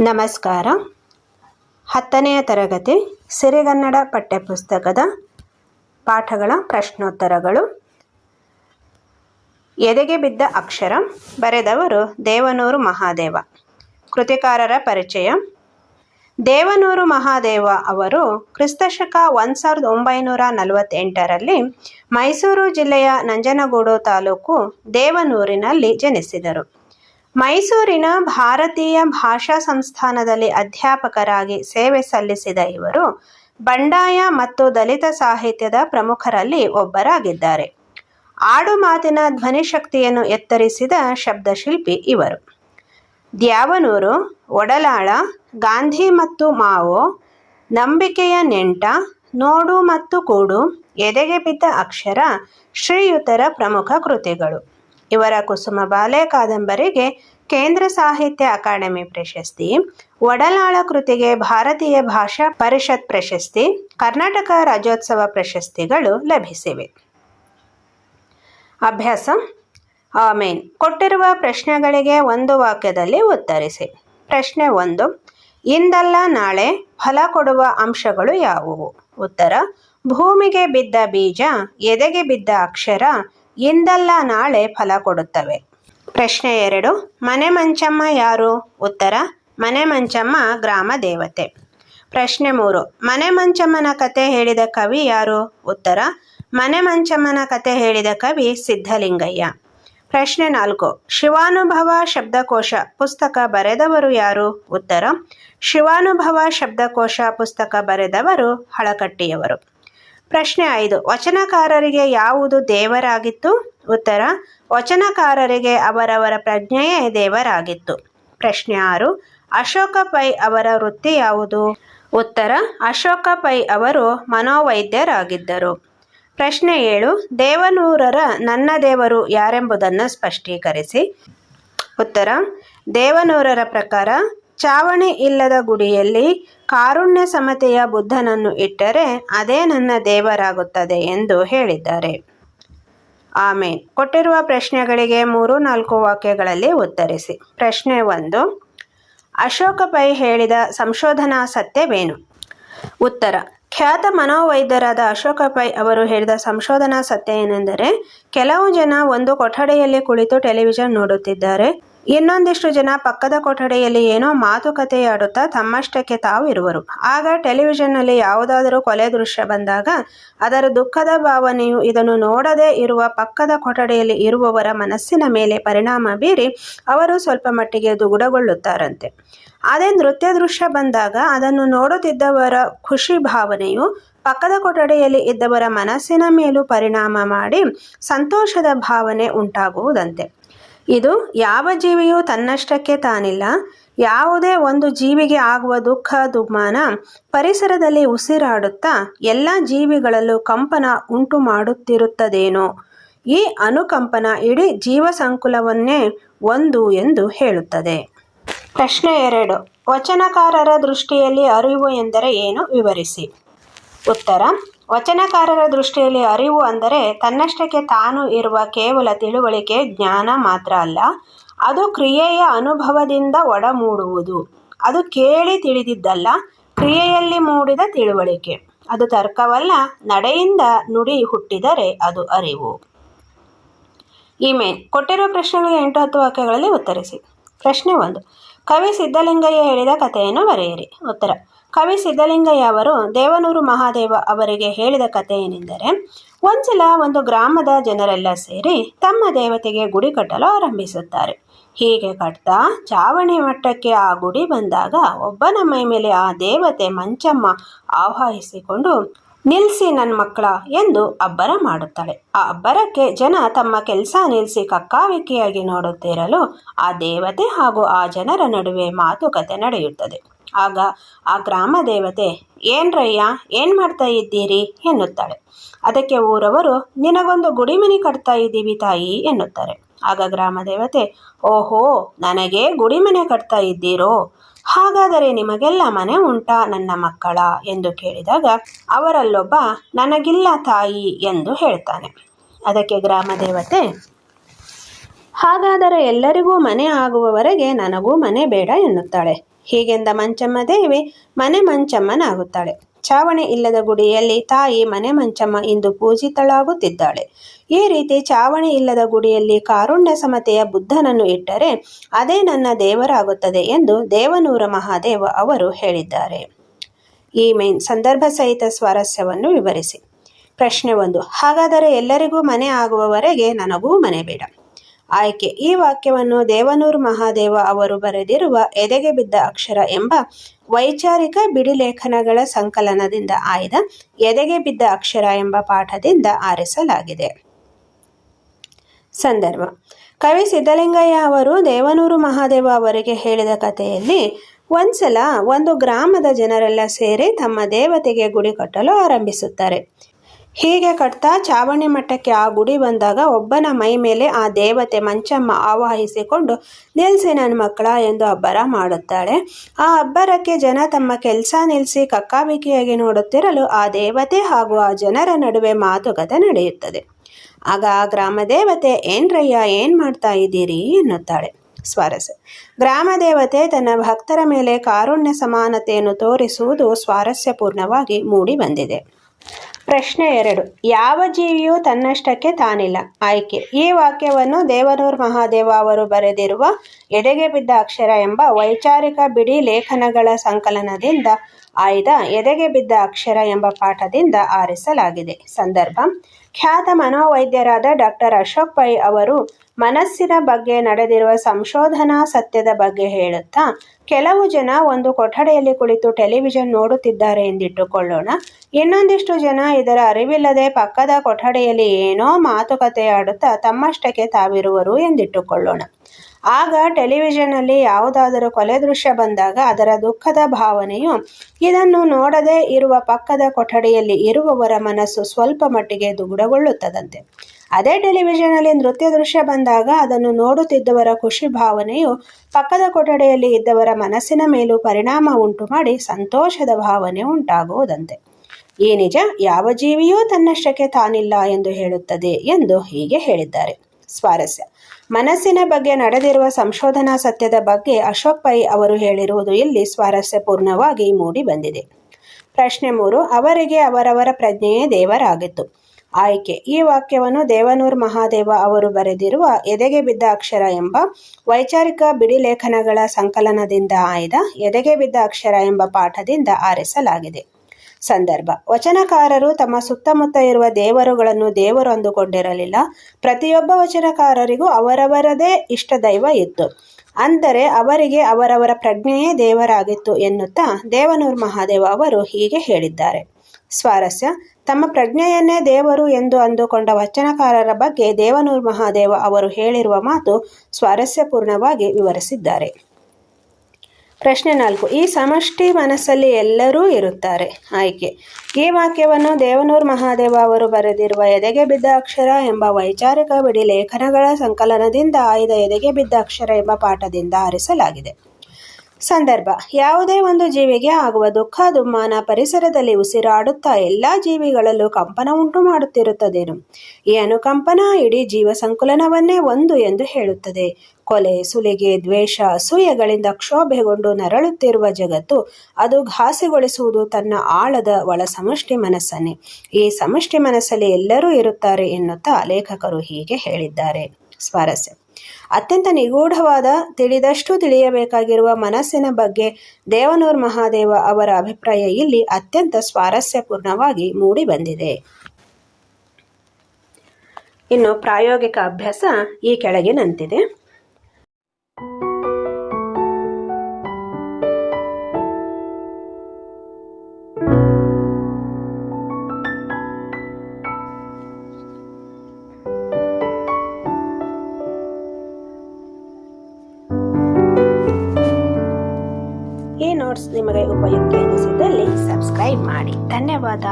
ನಮಸ್ಕಾರ. ಹತ್ತನೆಯ ತರಗತಿ ಸಿರಿಗನ್ನಡ ಪಠ್ಯಪುಸ್ತಕದ ಪಾಠಗಳ ಪ್ರಶ್ನೋತ್ತರಗಳು. ಎದೆಗೆ ಬಿದ್ದ ಅಕ್ಷರ ಬರೆದವರು ದೇವನೂರು ಮಹಾದೇವ. ಕೃತಿಕಾರರ ಪರಿಚಯ. ದೇವನೂರು ಮಹಾದೇವ ಅವರು ಕ್ರಿಸ್ತಶಕ ಒಂದು ಸಾವಿರದ ಒಂಬೈನೂರ ನಲವತ್ತೆಂಟರಲ್ಲಿ ಮೈಸೂರು ಜಿಲ್ಲೆಯ ನಂಜನಗೂಡು ತಾಲೂಕು ದೇವನೂರಿನಲ್ಲಿ ಜನಿಸಿದರು. ಮೈಸೂರಿನ ಭಾರತೀಯ ಭಾಷಾ ಸಂಸ್ಥಾನದಲ್ಲಿ ಅಧ್ಯಾಪಕರಾಗಿ ಸೇವೆ ಸಲ್ಲಿಸಿದ ಇವರು ಬಂಡಾಯ ಮತ್ತು ದಲಿತ ಸಾಹಿತ್ಯದ ಪ್ರಮುಖರಲ್ಲಿ ಒಬ್ಬರಾಗಿದ್ದಾರೆ. ಆಡು ಮಾತಿನ ಧ್ವನಿಶಕ್ತಿಯನ್ನು ಎತ್ತರಿಸಿದ ಶಬ್ದಶಿಲ್ಪಿ ಇವರು. ದ್ಯಾವನೂರು, ಒಡಲಾಳ, ಗಾಂಧಿ ಮತ್ತು ಮಾವೋ, ನಂಬಿಕೆಯ ನೆಂಟ, ನೋಡು ಮತ್ತು ಕೂಡು, ಎದೆಗೆ ಬಿದ್ದ ಅಕ್ಷರ, ಶ್ರೀಯುತರ ಪ್ರಮುಖ ಕೃತಿಗಳು. ಇವರ ಕುಸುಮ ಬಾಲೆ ಕಾದಂಬರಿಗೆ ಕೇಂದ್ರ ಸಾಹಿತ್ಯ ಅಕಾಡೆಮಿ ಪ್ರಶಸ್ತಿ, ಒಡಲಾಳ ಕೃತಿಗೆ ಭಾರತೀಯ ಭಾಷಾ ಪರಿಷತ್ ಪ್ರಶಸ್ತಿ, ಕರ್ನಾಟಕ ರಾಜ್ಯೋತ್ಸವ ಪ್ರಶಸ್ತಿಗಳು ಲಭಿಸಿವೆ. ಅಭ್ಯಾಸ. ಆಮೇನ್. ಕೊಟ್ಟಿರುವ ಪ್ರಶ್ನೆಗಳಿಗೆ ಒಂದು ವಾಕ್ಯದಲ್ಲಿ ಉತ್ತರಿಸಿ. ಪ್ರಶ್ನೆ ಒಂದು. ಇಂದಲ್ಲ ನಾಳೆ ಫಲ ಕೊಡುವ ಅಂಶಗಳು ಯಾವುವು? ಉತ್ತರ. ಭೂಮಿಗೆ ಬಿದ್ದ ಬೀಜ, ಎದೆಗೆ ಬಿದ್ದ ಅಕ್ಷರ ಇಂದಲ್ಲ ನಾಳೆ ಫಲ ಕೊಡುತ್ತವೆ? ಪ್ರಶ್ನೆ ಎರಡು. ಮನೆ ಮಂಚಮ್ಮ ಯಾರು? ಉತ್ತರ, ಮನೆ ಮಂಚಮ್ಮ ಗ್ರಾಮ ದೇವತೆ. ಪ್ರಶ್ನೆ ಮೂರು. ಮನೆ ಮಂಚಮ್ಮನ ಕತೆ ಹೇಳಿದ ಕವಿ ಯಾರು? ಉತ್ತರ, ಮನೆ ಮಂಚಮ್ಮನ ಕತೆ ಹೇಳಿದ ಕವಿ ಸಿದ್ಧಲಿಂಗಯ್ಯ. ಪ್ರಶ್ನೆ ನಾಲ್ಕು. ಶಿವಾನುಭವ ಶಬ್ದಕೋಶ ಪುಸ್ತಕ ಬರೆದವರು ಯಾರು? ಉತ್ತರ, ಶಿವಾನುಭವ ಶಬ್ದಕೋಶ ಪುಸ್ತಕ ಬರೆದವರು ಹಳಕಟ್ಟಿಯವರು. ಪ್ರಶ್ನೆ ಐದು, ವಚನಕಾರರಿಗೆ ಯಾವುದು ದೇವರಾಗಿತ್ತು? ಉತ್ತರ, ವಚನಕಾರರಿಗೆ ಅವರವರ ಪ್ರಜ್ಞೆಯೇ ದೇವರಾಗಿತ್ತು. ಪ್ರಶ್ನೆ ಆರು, ಅಶೋಕ ಪೈ ಅವರ ವೃತ್ತಿ ಯಾವುದು? ಉತ್ತರ, ಅಶೋಕ ಪೈ ಅವರು ಮನೋವೈದ್ಯರಾಗಿದ್ದರು. ಪ್ರಶ್ನೆ ಏಳು, ದೇವನೂರರ ನನ್ನ ದೇವರು ಯಾರೆಂಬುದನ್ನು ಸ್ಪಷ್ಟೀಕರಿಸಿ. ಉತ್ತರ, ದೇವನೂರರ ಪ್ರಕಾರ ಚಾವಣಿ ಇಲ್ಲದ ಗುಡಿಯಲ್ಲಿ ಕಾರುಣ್ಯ ಸಮತೆಯ ಬುದ್ಧನನ್ನು ಇಟ್ಟರೆ ಅದೇ ನನ್ನ ದೇವರಾಗುತ್ತದೆ ಎಂದು ಹೇಳಿದ್ದಾರೆ. ಆಮೇನ್. ಕೊಟ್ಟಿರುವ ಪ್ರಶ್ನೆಗಳಿಗೆ ಮೂರು ನಾಲ್ಕು ವಾಕ್ಯಗಳಲ್ಲಿ ಉತ್ತರಿಸಿ. ಪ್ರಶ್ನೆ ಒಂದು, ಅಶೋಕ ಪೈ ಹೇಳಿದ ಸಂಶೋಧನಾ ಸತ್ಯವೇನು? ಉತ್ತರ, ಖ್ಯಾತ ಮನೋವೈದ್ಯರಾದ ಅಶೋಕ ಪೈ ಅವರು ಹೇಳಿದ ಸಂಶೋಧನಾ ಸತ್ಯ ಏನೆಂದರೆ, ಕೆಲವು ಜನ ಒಂದು ಕೊಠಡಿಯಲ್ಲಿ ಕುಳಿತು ಟೆಲಿವಿಷನ್ ನೋಡುತ್ತಿದ್ದಾರೆ. ಇನ್ನೊಂದಿಷ್ಟು ಜನ ಪಕ್ಕದ ಕೊಠಡಿಯಲ್ಲಿ ಏನೋ ಮಾತುಕತೆಯಾಡುತ್ತಾ ತಮ್ಮಷ್ಟಕ್ಕೆ ತಾವು ಇರುವರು. ಆಗ ಟೆಲಿವಿಷನ್ನಲ್ಲಿ ಯಾವುದಾದರೂ ಕೊಲೆ ದೃಶ್ಯ ಬಂದಾಗ ಅದರ ದುಃಖದ ಭಾವನೆಯು ಇದನ್ನು ನೋಡದೇ ಇರುವ ಪಕ್ಕದ ಕೊಠಡಿಯಲ್ಲಿ ಇರುವವರ ಮನಸ್ಸಿನ ಮೇಲೆ ಪರಿಣಾಮ ಬೀರಿ ಅವರು ಸ್ವಲ್ಪ ಮಟ್ಟಿಗೆ ದುಗುಡಗೊಳ್ಳುತ್ತಾರಂತೆ. ಅದೇ ನೃತ್ಯ ದೃಶ್ಯ ಬಂದಾಗ ಅದನ್ನು ನೋಡುತ್ತಿದ್ದವರ ಖುಷಿ ಭಾವನೆಯು ಪಕ್ಕದ ಕೊಠಡಿಯಲ್ಲಿ ಇದ್ದವರ ಮನಸ್ಸಿನ ಮೇಲೂ ಪರಿಣಾಮ ಮಾಡಿ ಸಂತೋಷದ ಭಾವನೆ ಉಂಟಾಗುವುದಂತೆ. ಇದು ಯಾವ ಜೀವಿಯೂ ತನ್ನಷ್ಟಕ್ಕೆ ತಾನಿಲ್ಲ. ಯಾವುದೇ ಒಂದು ಜೀವಿಗೆ ಆಗುವ ದುಃಖ ದುಮ್ಮಾನ ಪರಿಸರದಲ್ಲಿ ಉಸಿರಾಡುತ್ತಾ ಎಲ್ಲ ಜೀವಿಗಳಲ್ಲೂ ಕಂಪನ ಉಂಟು ಮಾಡುತ್ತಿರುತ್ತದೇನೋ ಈ ಅನುಕಂಪನ ಇಡೀ ಜೀವ ಸಂಕುಲವನ್ನೇ ಒಂದು ಎಂದು ಹೇಳುತ್ತದೆ. ಪ್ರಶ್ನೆ ಎರಡು. ವಚನಕಾರರ ದೃಷ್ಟಿಯಲ್ಲಿ ಅರಿವು ಎಂದರೆ ಏನು? ವಿವರಿಸಿ. ಉತ್ತರ. ವಚನಕಾರರ ದೃಷ್ಟಿಯಲ್ಲಿ ಅರಿವು ಅಂದರೆ ತನ್ನಷ್ಟಕ್ಕೆ ತಾನು ಇರುವ ಕೇವಲ ತಿಳುವಳಿಕೆ, ಜ್ಞಾನ ಮಾತ್ರ ಅಲ್ಲ, ಅದು ಕ್ರಿಯೆಯ ಅನುಭವದಿಂದ ಒಡಮೂಡುವುದು. ಅದು ಕೇಳಿ ತಿಳಿದಿದ್ದಲ್ಲ, ಕ್ರಿಯೆಯಲ್ಲಿ ಮೂಡಿದ ತಿಳುವಳಿಕೆ. ಅದು ತರ್ಕವಲ್ಲ, ನಡೆಯಿಂದ ನುಡಿ ಹುಟ್ಟಿದರೆ ಅದು ಅರಿವು. ಇಮೆ ಕೊಟ್ಟಿರುವ ಪ್ರಶ್ನೆಗಳಿಗೆ ಎಂಟು ಹತ್ತು ವಾಕ್ಯಗಳಲ್ಲಿ ಉತ್ತರಿಸಿ. ಪ್ರಶ್ನೆ ಒಂದು. ಕವಿ ಸಿದ್ಧಲಿಂಗಯ್ಯ ಹೇಳಿದ ಕಥೆಯನ್ನು ಬರೆಯಿರಿ. ಉತ್ತರ. ಕವಿ ಸಿದ್ಧಲಿಂಗಯ್ಯ ಅವರು ದೇವನೂರು ಮಹಾದೇವ ಅವರಿಗೆ ಹೇಳಿದ ಕಥೆ ಏನೆಂದರೆ, ಒಂದ್ಸಲ ಒಂದು ಗ್ರಾಮದ ಜನರೆಲ್ಲ ಸೇರಿ ತಮ್ಮ ದೇವತೆಗೆ ಗುಡಿ ಕಟ್ಟಲು ಆರಂಭಿಸುತ್ತಾರೆ. ಹೀಗೆ ಕಟ್ತಾ ಚಾವಣಿ ಮಟ್ಟಕ್ಕೆ ಆ ಗುಡಿ ಬಂದಾಗ ಒಬ್ಬನ ಮೈ ಮೇಲೆ ಆ ದೇವತೆ ಮಂಚಮ್ಮ ಆವಾಹಿಸಿಕೊಂಡು ನಿಲ್ಲಿಸಿ ನನ್ನ ಮಕ್ಕಳ ಎಂದು ಅಬ್ಬರ ಮಾಡುತ್ತಾಳೆ. ಆ ಅಬ್ಬರಕ್ಕೆ ಜನ ತಮ್ಮ ಕೆಲಸ ನಿಲ್ಲಿಸಿ ಕಕ್ಕಾವಿಕ್ಕಿಯಾಗಿ ನೋಡುತ್ತಿರಲು ಆ ದೇವತೆ ಹಾಗೂ ಆ ಜನರ ನಡುವೆ ಮಾತುಕತೆ ನಡೆಯುತ್ತದೆ. ಆಗ ಆ ಗ್ರಾಮ ದೇವತೆ, ಏನ್ರಯ್ಯ, ಏನು ಮಾಡ್ತಾ ಇದ್ದೀರಿ? ಎನ್ನುತ್ತಾಳೆ. ಅದಕ್ಕೆ ಊರವರು, ನಿನಗೊಂದು ಗುಡಿಮನಿ ಕಟ್ತಾ ಇದ್ದೀವಿ ತಾಯಿ, ಎನ್ನುತ್ತಾರೆ. ಆಗ ಗ್ರಾಮ ದೇವತೆ, ಓಹೋ, ನನಗೆ ಗುಡಿಮನೆ ಕಟ್ತಾ ಇದ್ದೀರೋ? ಹಾಗಾದರೆ ನಿಮಗೆಲ್ಲ ಮನೆ ಉಂಟಾ ನನ್ನ ಮಕ್ಕಳ? ಎಂದು ಕೇಳಿದಾಗ, ಅವರಲ್ಲೊಬ್ಬ ನನಗಿಲ್ಲ ತಾಯಿ, ಎಂದು ಹೇಳ್ತಾನೆ. ಅದಕ್ಕೆ ಗ್ರಾಮ ದೇವತೆ, ಹಾಗಾದರೆ ಎಲ್ಲರಿಗೂ ಮನೆ ಆಗುವವರೆಗೆ ನನಗೂ ಮನೆ ಬೇಡ, ಎನ್ನುತ್ತಾಳೆ. ಹೀಗೆಂದ ಮಂಚಮ್ಮ ದೇವಿ ಮನೆ ಮಂಚಮ್ಮನಾಗುತ್ತಾಳೆ. ಚಾವಣಿ ಇಲ್ಲದ ಗುಡಿಯಲ್ಲಿ ತಾಯಿ ಮನೆ ಮಂಚಮ್ಮ ಇಂದು ಪೂಜಿತಳಾಗುತ್ತಿದ್ದಾಳೆ. ಈ ರೀತಿ ಚಾವಣಿ ಇಲ್ಲದ ಗುಡಿಯಲ್ಲಿ ಕಾರುಣ್ಯ ಸಮತೆಯ ಬುದ್ಧನನ್ನು ಇಟ್ಟರೆ ಅದೇ ನನ್ನ ದೇವರಾಗುತ್ತದೆ ಎಂದು ದೇವನೂರ ಮಹಾದೇವ ಅವರು ಹೇಳಿದ್ದಾರೆ. ಈ ಮೇನ್ ಸಂದರ್ಭ ಸಹಿತ ಸ್ವಾರಸ್ಯವನ್ನು ವಿವರಿಸಿ. ಪ್ರಶ್ನೆ ಒಂದು, ಹಾಗಾದರೆ ಎಲ್ಲರಿಗೂ ಮನೆ ಆಗುವವರೆಗೆ ನನಗೂ ಮನೆ ಬೇಡ. ಆಯ್ಕೆ. ಈ ವಾಕ್ಯವನ್ನು ದೇವನೂರು ಮಹಾದೇವ ಅವರು ಬರೆದಿರುವ ಎದೆಗೆ ಬಿದ್ದ ಅಕ್ಷರ ಎಂಬ ವೈಚಾರಿಕ ಬಿಡಿಲೇಖನಗಳ ಸಂಕಲನದಿಂದ ಆಯ್ದ ಎದೆಗೆ ಬಿದ್ದ ಅಕ್ಷರ ಎಂಬ ಪಾಠದಿಂದ ಆರಿಸಲಾಗಿದೆ. ಸಂದರ್ಭ. ಕವಿ ಸಿದ್ದಲಿಂಗಯ್ಯ ಅವರು ದೇವನೂರು ಮಹಾದೇವ ಅವರಿಗೆ ಹೇಳಿದ ಕಥೆಯಲ್ಲಿ, ಒಂದ್ಸಲ ಒಂದು ಗ್ರಾಮದ ಜನರೆಲ್ಲ ಸೇರಿ ತಮ್ಮ ದೇವತೆಗೆ ಗುಡಿ ಕಟ್ಟಲು ಆರಂಭಿಸುತ್ತಾರೆ. ಹೀಗೆ ಕಟ್ತಾ ಚಾವಣಿ ಮಠಕ್ಕೆ ಆ ಗುಡಿ ಬಂದಾಗ ಒಬ್ಬನ ಮೈ ಮೇಲೆ ಆ ದೇವತೆ ಮಂಚಮ್ಮ ಆವಾಹಿಸಿಕೊಂಡು ನಿಲ್ಲಿಸಿ ನನ್ನ ಮಕ್ಕಳ ಎಂದು ಅಬ್ಬರ ಮಾಡುತ್ತಾಳೆ. ಆ ಅಬ್ಬರಕ್ಕೆ ಜನ ತಮ್ಮ ಕೆಲಸ ನಿಲ್ಲಿಸಿ ಕಕ್ಕಾಬಿಕ್ಕಿಯಾಗಿ ನೋಡುತ್ತಿರಲು ಆ ದೇವತೆ ಹಾಗೂ ಆ ಜನರ ನಡುವೆ ಮಾತುಕತೆ ನಡೆಯುತ್ತದೆ. ಆಗ ಆ ಗ್ರಾಮ ದೇವತೆ, ಏನ್ರಯ್ಯ, ಏನು ಮಾಡ್ತಾ ಇದ್ದೀರಿ? ಎನ್ನುತ್ತಾಳೆ. ಸ್ವಾರಸ್ಯ. ಗ್ರಾಮ ದೇವತೆ ತನ್ನ ಭಕ್ತರ ಮೇಲೆ ಕಾರುಣ್ಯ ಸಮಾನತೆಯನ್ನು ತೋರಿಸುವುದು ಸ್ವಾರಸ್ಯಪೂರ್ಣವಾಗಿ ಮೂಡಿ ಬಂದಿದೆ ಪ್ರಶ್ನೆ ಎರಡು. ಯಾವ ಜೀವಿಯು ತನ್ನಷ್ಟಕ್ಕೆ ತಾನಿಲ್ಲ. ಆಯ್ಕೆ. ಈ ವಾಕ್ಯವನ್ನು ದೇವನೂರ್ ಮಹಾದೇವ ಅವರು ಬರೆದಿರುವ ಎದೆಗೆ ಬಿದ್ದ ಅಕ್ಷರ ಎಂಬ ವೈಚಾರಿಕ ಬಿಡಿ ಲೇಖನಗಳ ಸಂಕಲನದಿಂದ ಆಯ್ದ ಎದೆಗೆ ಬಿದ್ದ ಅಕ್ಷರ ಎಂಬ ಪಾಠದಿಂದ ಆರಿಸಲಾಗಿದೆ. ಸಂದರ್ಭ, ಖ್ಯಾತ ಮನೋವೈದ್ಯರಾದ ಡಾಕ್ಟರ್ ಅಶೋಕ್ ಪೈ ಅವರು ಮನಸ್ಸಿನ ಬಗ್ಗೆ ನಡೆದಿರುವ ಸಂಶೋಧನಾ ಸತ್ಯದ ಬಗ್ಗೆ ಹೇಳುತ್ತಾ, ಕೆಲವು ಜನ ಒಂದು ಕೊಠಡಿಯಲ್ಲಿ ಕುಳಿತು ಟೆಲಿವಿಷನ್ ನೋಡುತ್ತಿದ್ದಾರೆ ಎಂದಿಟ್ಟುಕೊಳ್ಳೋಣ. ಇನ್ನೊಂದಿಷ್ಟು ಜನ ಇದರ ಅರಿವಿಲ್ಲದೆ ಪಕ್ಕದ ಕೊಠಡಿಯಲ್ಲಿ ಏನೋ ಮಾತುಕತೆ ಆಡುತ್ತಾ ತಮ್ಮಷ್ಟಕ್ಕೆ ತಾವಿರುವರು ಎಂದಿಟ್ಟುಕೊಳ್ಳೋಣ. ಆಗ ಟೆಲಿವಿಷನ್ನಲ್ಲಿ ಯಾವುದಾದರೂ ಕೊಲೆ ದೃಶ್ಯ ಬಂದಾಗ ಅದರ ದುಃಖದ ಭಾವನೆಯು ಇದನ್ನು ನೋಡದೇ ಇರುವ ಪಕ್ಕದ ಕೊಠಡಿಯಲ್ಲಿ ಇರುವವರ ಮನಸ್ಸು ಸ್ವಲ್ಪ ಮಟ್ಟಿಗೆ ದುಗುಡಗೊಳ್ಳುತ್ತದಂತೆ. ಅದೇ ಟೆಲಿವಿಷನ್ನಲ್ಲಿ ನೃತ್ಯ ದೃಶ್ಯ ಬಂದಾಗ ಅದನ್ನು ನೋಡುತ್ತಿದ್ದವರ ಖುಷಿ ಭಾವನೆಯು ಪಕ್ಕದ ಕೊಠಡಿಯಲ್ಲಿ ಇದ್ದವರ ಮನಸ್ಸಿನ ಮೇಲೂ ಪರಿಣಾಮ ಉಂಟು ಮಾಡಿ ಸಂತೋಷದ ಭಾವನೆ ಉಂಟಾಗುವುದಂತೆ. ಈ ನಿಜ ಯಾವ ಜೀವಿಯೂ ತನ್ನಷ್ಟಕ್ಕೆ ತಾನಿಲ್ಲ ಎಂದು ಹೇಳುತ್ತದೆ ಎಂದು ಹೀಗೆ ಹೇಳಿದ್ದಾರೆ. ಸ್ವಾರಸ್ಯ. ಮನಸ್ಸಿನ ಬಗ್ಗೆ ನಡೆದಿರುವ ಸಂಶೋಧನಾ ಸತ್ಯದ ಬಗ್ಗೆ ಅಶೋಕ್ ಪೈ ಅವರು ಹೇಳಿರುವುದು ಇಲ್ಲಿ ಸ್ವಾರಸ್ಯಪೂರ್ಣವಾಗಿ ಮೂಡಿ ಬಂದಿದೆ. ಪ್ರಶ್ನೆ ಮೂರು, ಅವರಿಗೆ ಅವರವರ ಪ್ರಜ್ಞೆಯೇ ದೇವರಾಗಿತ್ತು. ಆಯ್ಕೆ, ಈ ವಾಕ್ಯವನ್ನು ದೇವನೂರ್ ಮಹಾದೇವ ಅವರು ಬರೆದಿರುವ ಎದೆಗೆ ಬಿದ್ದ ಅಕ್ಷರ ಎಂಬ ವೈಚಾರಿಕ ಬಿಡಿಲೇಖನಗಳ ಸಂಕಲನದಿಂದ ಆಯ್ದ ಎದೆಗೆ ಬಿದ್ದ ಅಕ್ಷರ ಎಂಬ ಪಾಠದಿಂದ ಆರಿಸಲಾಗಿದೆ. ಸಂದರ್ಭ. ವಚನಕಾರರು ತಮ್ಮ ಸುತ್ತಮುತ್ತ ಇರುವ ದೇವರುಗಳನ್ನು ದೇವರು ಅಂದುಕೊಂಡಿರಲಿಲ್ಲ. ಪ್ರತಿಯೊಬ್ಬ ವಚನಕಾರರಿಗೂ ಅವರವರದೇ ಇಷ್ಟ ದೈವ ಇತ್ತು. ಅಂದರೆ ಅವರಿಗೆ ಅವರವರ ಪ್ರಜ್ಞೆಯೇ ದೇವರಾಗಿತ್ತು ಎನ್ನುತ್ತಾ ದೇವನೂರ್ ಮಹಾದೇವ ಅವರು ಹೀಗೆ ಹೇಳಿದ್ದಾರೆ. ಸ್ವಾರಸ್ಯ, ತಮ್ಮ ಪ್ರಜ್ಞೆಯನ್ನೇ ದೇವರು ಎಂದು ಅಂದುಕೊಂಡ ವಚನಕಾರರ ಬಗ್ಗೆ ದೇವನೂರ್ ಮಹಾದೇವ ಅವರು ಹೇಳಿರುವ ಮಾತು ಸ್ವಾರಸ್ಯಪೂರ್ಣವಾಗಿ ವಿವರಿಸಿದ್ದಾರೆ. ಪ್ರಶ್ನೆ ನಾಲ್ಕು, ಈ ಸಮಷ್ಟಿ ಮನಸ್ಸಲ್ಲಿ ಎಲ್ಲರೂ ಇರುತ್ತಾರೆ. ಆಯ್ಕೆ, ಈ ವಾಕ್ಯವನ್ನು ದೇವನೂರ್ ಮಹಾದೇವ ಅವರು ಬರೆದಿರುವ ಎದೆಗೆ ಬಿದ್ದ ಅಕ್ಷರ ಎಂಬ ವೈಚಾರಿಕ ಬಿಡಿ ಲೇಖನಗಳ ಸಂಕಲನದಿಂದ ಆಯ್ದ ಎದೆಗೆ ಬಿದ್ದ ಅಕ್ಷರ ಎಂಬ ಪಾಠದಿಂದ ಆರಿಸಲಾಗಿದೆ. ಸಂದರ್ಭ. ಯಾವುದೇ ಒಂದು ಜೀವಿಗೆ ಆಗುವ ದುಃಖ, ದುಮ್ಮಾನ ಪರಿಸರದಲ್ಲಿ ಉಸಿರಾಡುತ್ತಾ ಎಲ್ಲ ಜೀವಿಗಳಲ್ಲೂ ಕಂಪನ ಉಂಟು ಮಾಡುತ್ತಿರುತ್ತದೇನು. ಈ ಅನುಕಂಪನ ಇಡೀ ಜೀವ ಸಂಕುಲನವನ್ನೇ ಒಂದು ಎಂದು ಹೇಳುತ್ತದೆ. ಕೊಲೆ, ಸುಲಿಗೆ, ದ್ವೇಷ, ಅಸೂಯೆಗಳಿಂದ ಕ್ಷೋಭೆಗೊಂಡು ನರಳುತ್ತಿರುವ ಜಗತ್ತು, ಅದು ಘಾಸಿಗೊಳಿಸುವುದು ತನ್ನ ಆಳದ ಒಳ ಸಮಷ್ಟಿ ಮನಸ್ಸನ್ನೇ. ಈ ಸಮಷ್ಟಿ ಮನಸ್ಸಲ್ಲಿ ಎಲ್ಲರೂ ಇರುತ್ತಾರೆ ಎನ್ನುತ್ತಾ ಲೇಖಕರು ಹೀಗೆ ಹೇಳಿದ್ದಾರೆ. ಸ್ವಾರಸ್ಯ. ಅತ್ಯಂತ ನಿಗೂಢವಾದ, ತಿಳಿದಷ್ಟು ತಿಳಿಯಬೇಕಾಗಿರುವ ಮನಸ್ಸಿನ ಬಗ್ಗೆ ದೇವನೂರ್ ಮಹಾದೇವ ಅವರ ಅಭಿಪ್ರಾಯ ಇಲ್ಲಿ ಅತ್ಯಂತ ಸ್ವಾರಸ್ಯಪೂರ್ಣವಾಗಿ ಮೂಡಿ ಬಂದಿದೆ ಇನ್ನು ಪ್ರಾಯೋಗಿಕ ಅಭ್ಯಾಸ ಈ ಕೆಳಗಿನಂತಿದೆ. ಸಬ್ಸ್ಕ್ರೈಬ್ ಮಾಡಿ. ಧನ್ಯವಾದ.